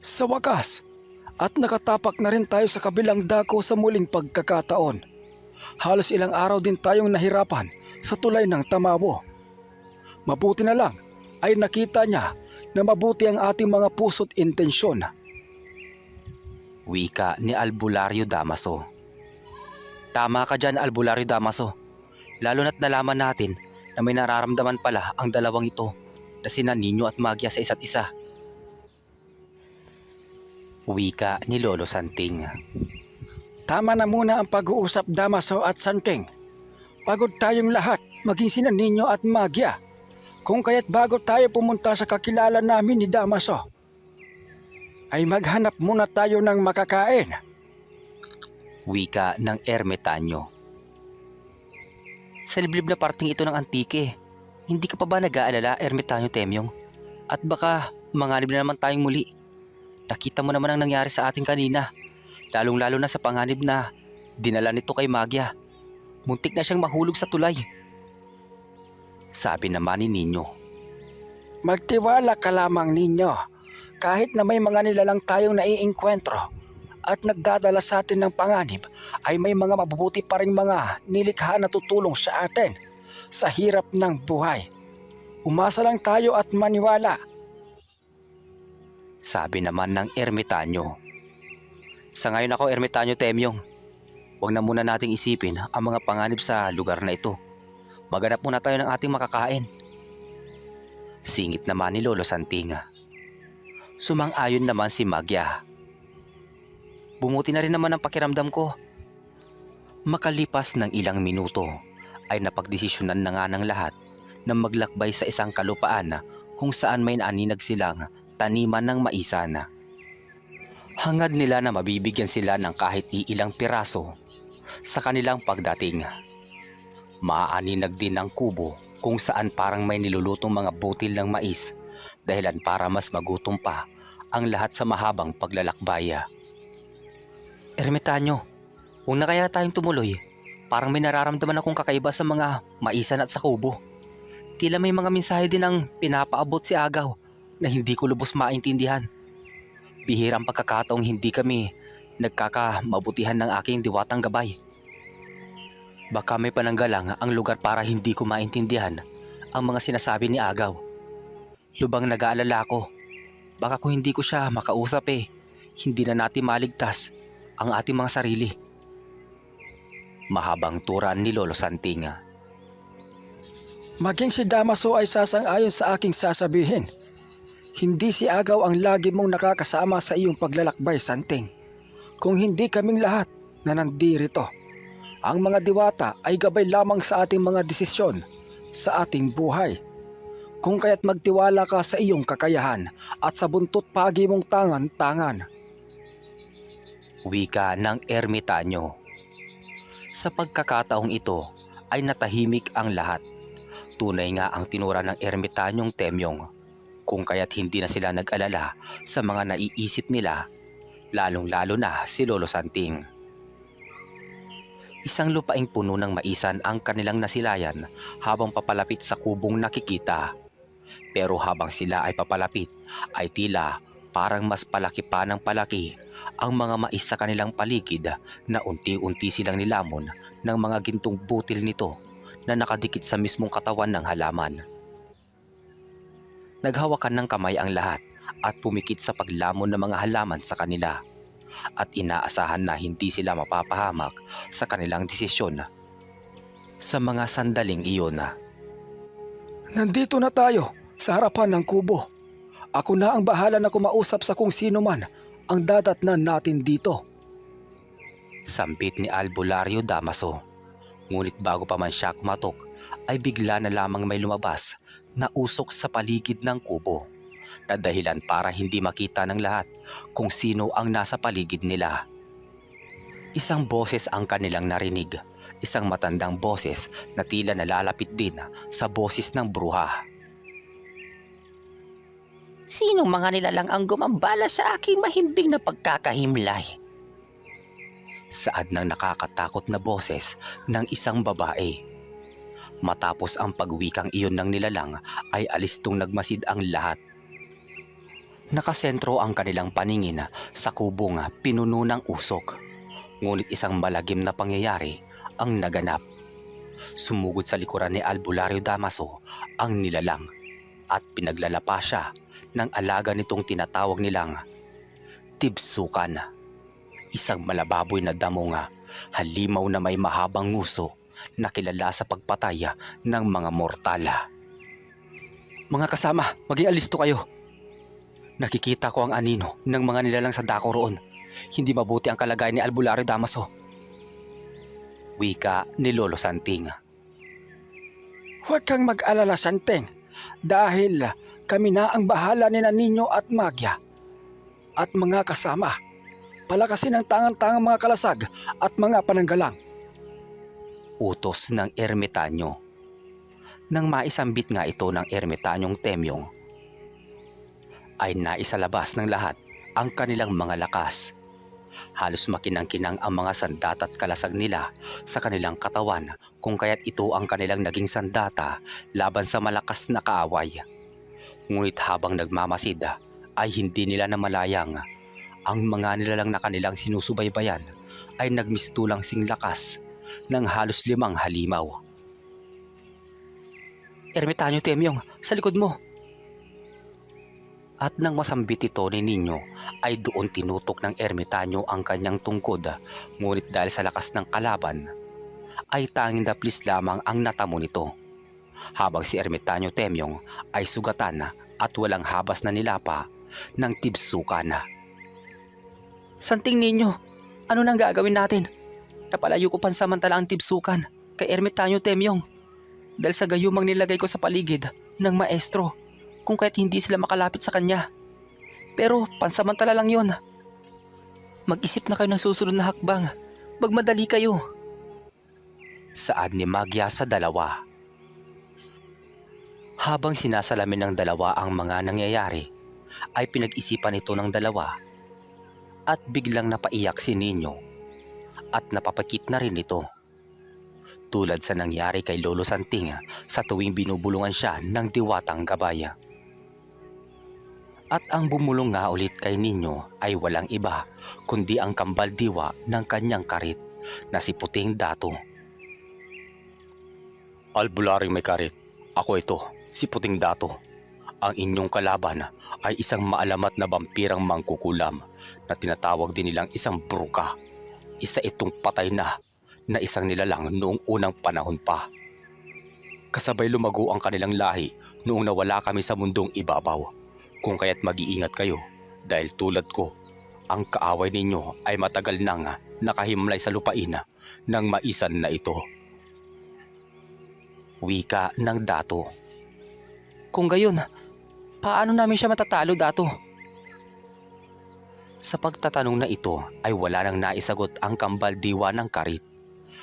Sa wakas, at nakatapak na rin tayo sa kabilang dako sa muling pagkakataon. Halos ilang araw din tayong nahirapan sa tulay ng tamawo. Mabuti na lang ay nakita niya na mabuti ang ating mga puso't intensyon. Wika ni Albulario Damaso. Tama ka dyan Albulario Damaso. Lalo na't nalaman natin na may nararamdaman pala ang dalawang ito na sina Nino at Magya sa isa't isa. Wika ni Lolo Santing. Tama na muna ang pag-uusap Damaso at Santing. Pagod tayong lahat, maging sina Ninyo at Magya. Kung kaya't bago tayo pumunta sa kakilala namin ni Damaso, ay maghanap muna tayo ng makakain. Wika ng Ermetanyo. Sa liblib na parting ito ng antike, hindi ka pa ba nag-aalala, Ermetanyo Temyong? At baka manganib na naman tayong muli. Nakita mo naman ang nangyari sa ating kanina, lalong-lalo na sa panganib na dinala nito kay Magya. Muntik na siyang mahulog sa tulay. Sabi naman ni Ninyo. Magtiwala ka lamang ninyo. Kahit na may mga nilalang tayong naiinkwentro at nagdadala sa atin ng panganib, ay may mga mabubuti pa rin mga nilikha na tutulong sa atin sa hirap ng buhay. Umasa lang tayo at maniwala. Sabi naman ng ermitanyo. Sa ngayon ako ermitanyo Temyong, huwag na muna nating isipin ang mga panganib sa lugar na ito. Maganap muna tayo ng ating makakain. Singit naman ni Lolo Santinga. Sumang-ayon naman si Magya. Bumuti na rin naman ang pakiramdam ko. Makalipas ng ilang minuto ay napagdesisyonan na nga ng lahat na maglakbay sa isang kalupaan kung saan may naaninag silang taniman ng maisan. Hangad nila na mabibigyan sila ng kahit iilang piraso sa kanilang pagdating. Maaaninag din ng kubo kung saan parang may nilulutong mga butil ng mais dahilan para mas magutom pa ang lahat sa mahabang paglalakbaya. Ermitanyo, huwag na kaya tayong tumuloy. Parang may nararamdaman akong kakaiba sa mga maisan at sa kubo. Tila may mga mensahe din ang pinapaabot si Agaw na hindi ko lubos maintindihan. Bihirang pagkakataong hindi kami nagkakamabutihan ng aking diwatang gabay. Baka may pananggalang ang lugar para hindi ko maintindihan ang mga sinasabi ni Agaw. Lubang nag-aalala ko. Baka kung hindi ko siya makausap eh, hindi na natin maligtas ang ating mga sarili. Mahabang turan ni Lolo Santinga. Maging si Damaso ay sasang-ayon sa aking sasabihin. Hindi si Agaw ang lagi mong nakakasama sa iyong paglalakbay, Santing. Kung hindi kaming lahat na nandirito, ang mga diwata ay gabay lamang sa ating mga desisyon sa ating buhay. Kung kaya't magtiwala ka sa iyong kakayahan at sa buntot pagi mong tangan-tangan. Wika ng ermitanyo. Sa pagkakataong ito ay natahimik ang lahat. Tunay nga ang tinura ng ermitanyong temyong kung kaya't hindi na sila nag-alala sa mga naiisip nila, lalong-lalo na si Lolo Santing. Isang lupaing puno ng maisan ang kanilang nasilayan habang papalapit sa kubong nakikita. Pero habang sila ay papalapit ay tila parang mas palaki pa ng palaki ang mga mais sa kanilang paligid na unti-unti silang nilamon ng mga gintong butil nito na nakadikit sa mismong katawan ng halaman. Naghawakan ng kamay ang lahat at pumikit sa paglamon ng mga halaman sa kanila at inaasahan na hindi sila mapapahamak sa kanilang desisyon. Sa mga sandaling iyon, Nandito na tayo sa harapan ng kubo. Ako na ang bahala na kumausap sa kung sino man ang dadatnan natin dito. sampit ni Albulario Damaso. Ngunit bago pa man siya kumatok, ay bigla na lamang may lumabas na usok sa paligid ng kubo na dahilan para hindi makita ng lahat kung sino ang nasa paligid nila. Isang boses ang kanilang narinig, isang matandang boses na tila nalalapit din sa boses ng bruha. Sinong mga nilalang ang gumambala sa aking mahimbing na pagkakahimlay? Saad ng nakakatakot na boses ng isang babae. Matapos ang pagwikang iyon ng nilalang ay alistong nagmasid ang lahat. Nakasentro ang kanilang paningin sa kubong pinuno ng usok. Ngunit isang malagim na pangyayari ang naganap. Sumugod sa likuran ni Albulario Damaso ang nilalang at pinaglalapa siya ng alaga nitong tinatawag nilang tibsukan. Isang malababoy na damo nga, halimaw na may mahabang nguso na kilala sa pagpataya ng mga mortala. Mga kasama, maging alisto kayo. Nakikita ko ang anino ng mga nilalang sa dako roon. Hindi mabuti ang kalagayan ni Albulario Damaso. Wika ni Lolo Santing. Huwag kang mag-alala, Santeng, dahil kami na ang bahala ni Ninyo at Magya. At mga kasama, palakasin ang tangang-tangang mga kalasag at mga pananggalang. Utos ng ermitanyo. Nang maisambit nga ito ng ermitanyong temyong, ay naisalabas ng lahat ang kanilang mga lakas. Halos makinang-kinang ang mga sandata at kalasag nila sa kanilang katawan kung kaya't ito ang kanilang naging sandata laban sa malakas na kaaway. Ngunit habang nagmamasid ay hindi nila namalayang ang mga nilalang na kanilang sinusubaybayan ay nagmistulang sing lakas ng halos limang halimaw. Ermitanyo Temyong, sa likod mo. At nang masambit ito ni Ninyo ay doon tinutok ng ermitanyo ang kanyang tungkod ngunit dahil sa lakas ng kalaban ay tanging daplis lamang ang natamo nito. Habang si ermitanyo Temyong ay sugatan at walang habas na nilapa ng tibsukan. Santing Ninyo, ano nang gagawin natin? Napalayo ko pansamantala ang tibsukan kay Ermitanyo Temyong dahil sa gayumang nilagay ko sa paligid ng maestro kung kaya't hindi sila makalapit sa kanya. Pero pansamantala lang yon. Mag-isip na kayo ng susunod na hakbang. Magmadali kayo. Saad ni Magya sa dalawa. Habang sinasalamin ng dalawa ang mga nangyayari, ay pinag-isipan ito ng dalawa at biglang napaiyak si Nino at napapakit na rin ito. Tulad sa nangyari kay Lolo Santing sa tuwing binubulungan siya ng diwatang gabaya. At ang bumulong nga ulit kay Nino ay walang iba kundi ang kambal diwa ng kanyang karit na si Puting Dato. Albularing may karit, ako ito, si Puting Dato. Ang inyong kalaban ay isang maalamat na vampirang mangkukulam na tinatawag din nilang isang bruka. Isa itong patay na na isang nilalang noong unang panahon pa. Kasabay lumago ang kanilang lahi noong nawala kami sa mundong ibabaw. Kung kaya't mag-iingat kayo dahil tulad ko, ang kaaway ninyo ay matagal nang nakahimlay sa lupain ng maisan na ito. Wika ng dato. Kung gayon, paano namin siya matatalo dato? Sa pagtatanong na ito ay wala nang naisagot ang kambal diwa ng karit.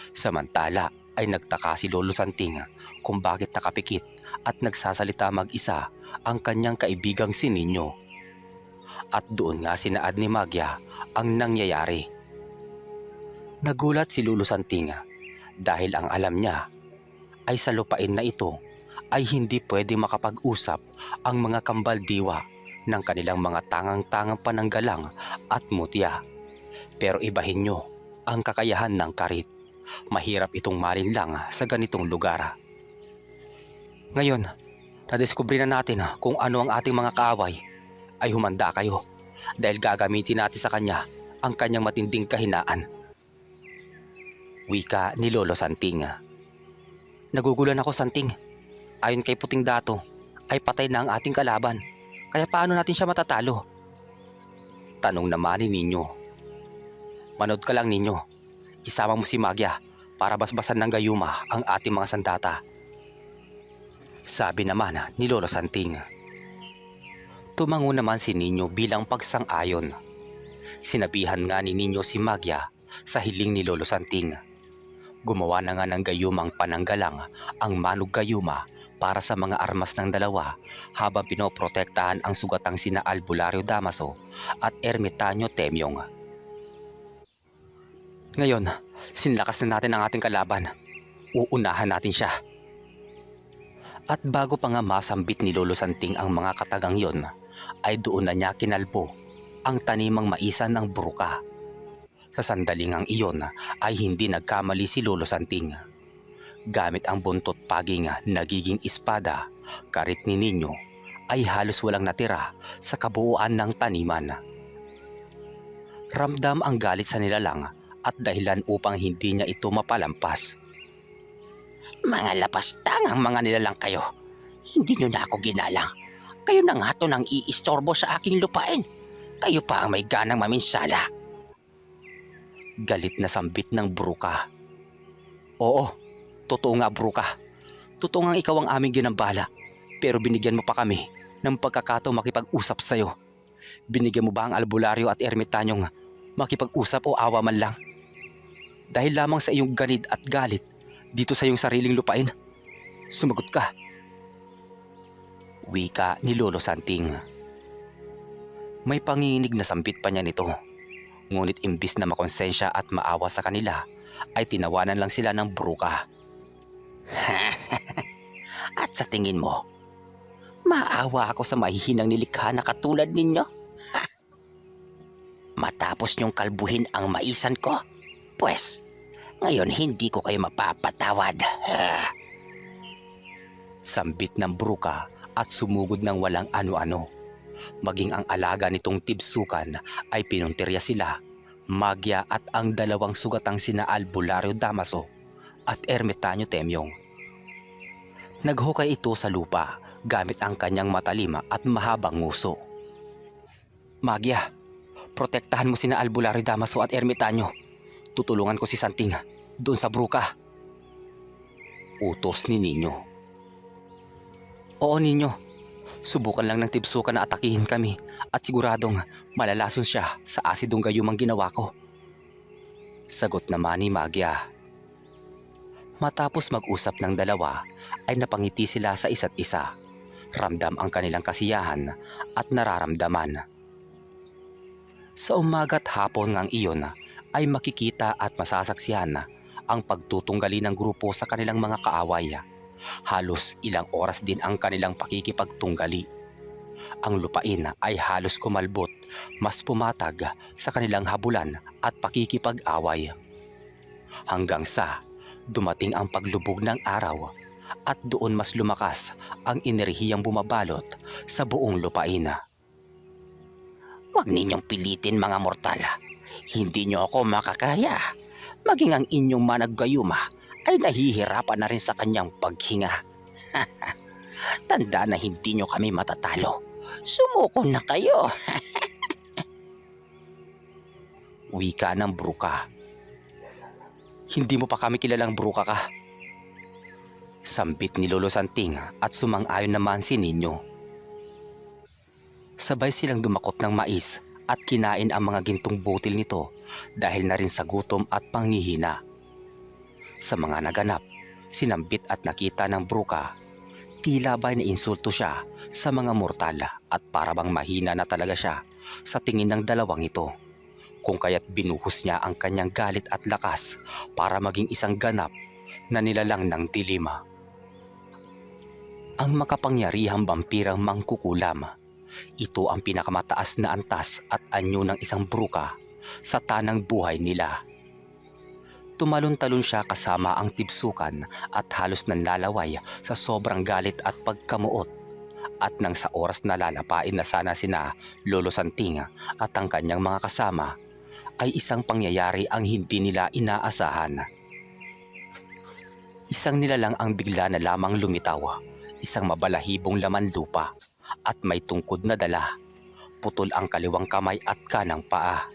Samantala ay nagtaka si Lolo Santing kung bakit nakapikit at nagsasalita mag-isa ang kanyang kaibigang si Nino. At doon nga sinaad ni Magya ang nangyayari. Nagulat si Lolo Santing dahil ang alam niya ay sa lupain na ito ay hindi pwede makapag-usap ang mga kambal diwa ng kanilang mga tangang-tangang pananggalang at mutya. Pero ibahin nyo ang kakayahan ng karit. Mahirap itong malinlang sa ganitong lugar. Ngayon, nadiskubre na natin kung ano ang ating mga kaaway. Ay humanda kayo dahil gagamitin natin sa kanya ang kanyang matinding kahinaan. Wika ni Lolo Santing. Nagugulan ako Santing. Ayon kay Puting Dato, ay patay na ang ating kalaban. Kaya paano natin siya matatalo? Tanong naman ni Ninyo. Manood ka lang Ninyo. Isama mo si Magya para basbasan ng gayuma ang ating mga sandata. Sabi naman ni Lolo Santing. Tumango naman si Ninyo bilang pagsang-ayon. Sinabihan nga ni Ninyo si Magya sa hiling ni Lolo Santing. Gumawa na nga ng gayumang pananggalang ang manug gayuma para sa mga armas ng dalawa habang pinoprotektahan ang sugatang sina Albulario Damaso at Ermitanyo Temyong. Ngayon, sinlakas na natin ang ating kalaban. Uunahan natin siya. At bago pa nga masambit ni Lolo Santing ang mga katagang yon, ay doon na niya kinalbo ang tanimang maisan ng bruka. Sa sandaling ang iyon ay hindi nagkamali si Lolo Santing. Gamit ang buntot paging nagiging espada, karit ni Ninyo ay halos walang natira sa kabuuan ng taniman. Ramdam ang galit sa nilalang at dahilan upang hindi niya ito mapalampas. Mga lapastang ang mga nilalang kayo. Hindi nyo na ako ginalang. Kayo na nga to nang iistorbo sa aking lupain. Kayo pa ang may ganang maminsala. Galit na sambit ng bruka. Oo, totoo nga bruka. Totoo nga ikaw ang aming ginambala. Pero binigyan mo pa kami ng pagkakataong makipag-usap sa'yo. Binigyan mo ba ang albularyo at ermitanyong makipag-usap o awa man lang? Dahil lamang sa iyong ganid at galit dito sa iyong sariling lupain. Sumagot ka. Wika ni Lolo Santing. May panginginig na sampit pa niya nito. Ngunit imbis na makonsensya at maawa sa kanila, ay tinawanan lang sila ng bruka. At sa tingin mo, maawa ako sa mahihinang nilikha na katulad ninyo? Matapos niyong kalbuhin ang maisan ko? Pwes, ngayon hindi ko kayo mapapatawad. Sambit ng bruka at sumugod ng walang ano-ano. Maging ang alaga nitong tibsukan ay pinuntirya sila, Magya at ang dalawang sugatang sina Albularyo Damaso at Ermitanyo Temyong. Naghukay ito sa lupa gamit ang kanyang matalima at mahabang nguso. Magya, protektahan mo sina Albularyo Damaso at Ermitanyo. Tutulungan ko si Santing doon sa bruka. Utos ni Ninyo. Oo ninyo, subukan lang ng tibsukan na atakihin kami at siguradong malalason siya sa asidong gayumang ginawa ko. Sagot naman ni Magya. Matapos mag-usap ng dalawa ay napangiti sila sa isa't isa. Ramdam ang kanilang kasiyahan at nararamdaman. Sa umaga't hapon ngang iyon ay makikita at masasaksihan ang pagtutunggali ng grupo sa kanilang mga kaaway. Halos ilang oras din ang kanilang pakikipagtunggali. Ang lupain ay halos kumalbot, mas pumatag sa kanilang habulan at pakikipag-away. Hanggang sa dumating ang paglubog ng araw at doon mas lumakas ang enerhiyang bumabalot sa buong lupain. Huwag ninyong pilitin mga mortal. Hindi nyo ako makakaya. Maging ang inyong managgayuma ay nahihirapan na rin sa kanyang paghinga. Tanda na hindi nyo kami matatalo. Sumuko na kayo. Wika ng bruka. Hindi mo pa kami kilalang bruka ka. Sambit ni Lolo Santing at sumang-ayon naman si Ninyo. Sabay silang dumakot ng mais at kinain ang mga gintong butil nito dahil na rin sa gutom at panghihina. Sa mga naganap, sinambit at nakita ng bruka, tila ba'y nainsulto siya sa mga mortal at parabang mahina na talaga siya sa tingin ng dalawang ito. Kung kaya't binuhos niya ang kanyang galit at lakas para maging isang ganap na nilalang ng dilima. Ang makapangyarihang vampirang mangkukulam. Ito ang pinakamataas na antas at anyo ng isang bruka sa tanang buhay nila. Tumalon-talon siya kasama ang tibsukan at halos nanlalaway sa sobrang galit at pagkamuot. At nang sa oras na lalapain na sana sina Lolo Santing at ang kanyang mga kasama, ay isang pangyayari ang hindi nila inaasahan. Isang nilalang ang bigla na lamang lumitaw, isang mabalahibong laman lupa at may tungkod na dala. Putol ang kaliwang kamay at kanang paa,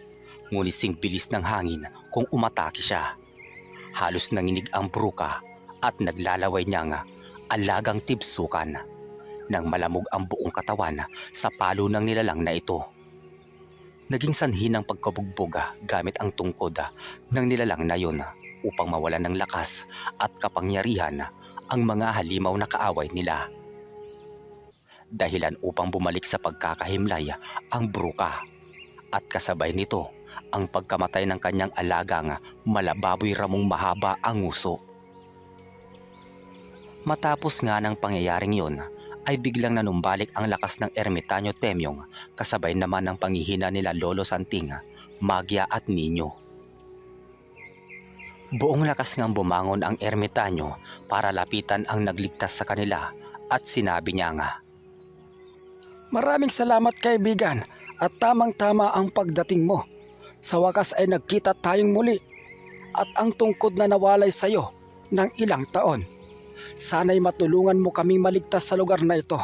ngunit sing bilis ng hangin kung umatake siya. Halos nanginig ang bruka at naglalaway niya nga alagang tibsukan nang malamog ang buong katawan sa palo ng nilalang na ito. Naging sanhi ng pagkabugbog gamit ang tungkod ng nilalang na yun upang mawalan ng lakas at kapangyarihan ang mga halimaw na kaaway nila. Dahilan upang bumalik sa pagkakahimlay ang bruka at kasabay nito ang pagkamatay ng kanyang alagang malababoy ramong mahaba ang uso. Matapos nga ng pangyayaring yun, ay biglang nanumbalik ang lakas ng ermitanyo Temyong kasabay naman ng pangihina nila Lolo Santing, Magya at Ninyo. Buong lakas ngang bumangon ang ermitanyo para lapitan ang nagligtas sa kanila at sinabi niya nga, Maraming salamat kaibigan at tamang-tama ang pagdating mo. Sa wakas ay nagkita tayong muli at ang tungkod na nawalay sa iyo ng ilang taon. Sana'y matulungan mo kaming maligtas sa lugar na ito.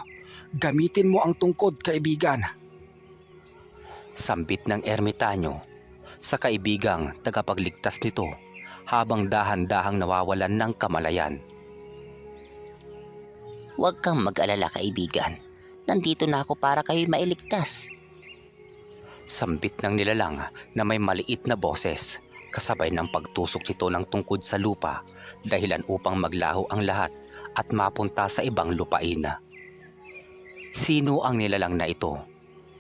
Gamitin mo ang tungkod kaibigan. Sambit ng ermitanyo sa kaibigang tagapagligtas nito habang dahan-dahang nawawalan ng kamalayan. Huwag kang mag-alala kaibigan. Nandito na ako para kayo mailigtas. Sambit ng nilalang na may maliit na boses kasabay ng pagtusok nito ng tungkod sa lupa dahilan upang maglaho ang lahat at mapunta sa ibang lupain. Sino ang nilalang na ito?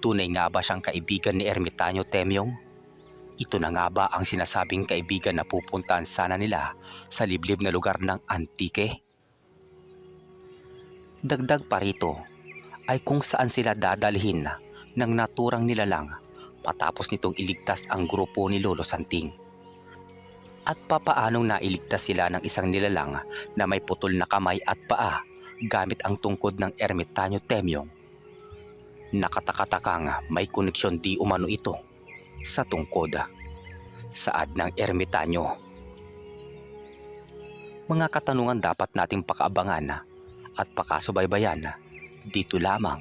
Tunay nga ba siyang kaibigan ni Ermitanyo Temyong? Ito na nga ba ang sinasabing kaibigan na pupuntahan sana nila sa liblib na lugar ng Antique? Dagdag pa rito ay kung saan sila dadalhin ng naturang nilalang matapos nitong iligtas ang grupo ni Lolo Santing. At papaanong nailigtas sila ng isang nilalang na may putol na kamay at paa gamit ang tungkod ng ermitanyo Temyong. Nakatakatakang may koneksyon di umano ito sa tungkod. Saad ng ermitanyo. Mga katanungan dapat nating pakaabangan at pakasubaybayan dito lamang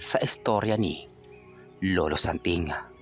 sa istorya ni Lolo Santing.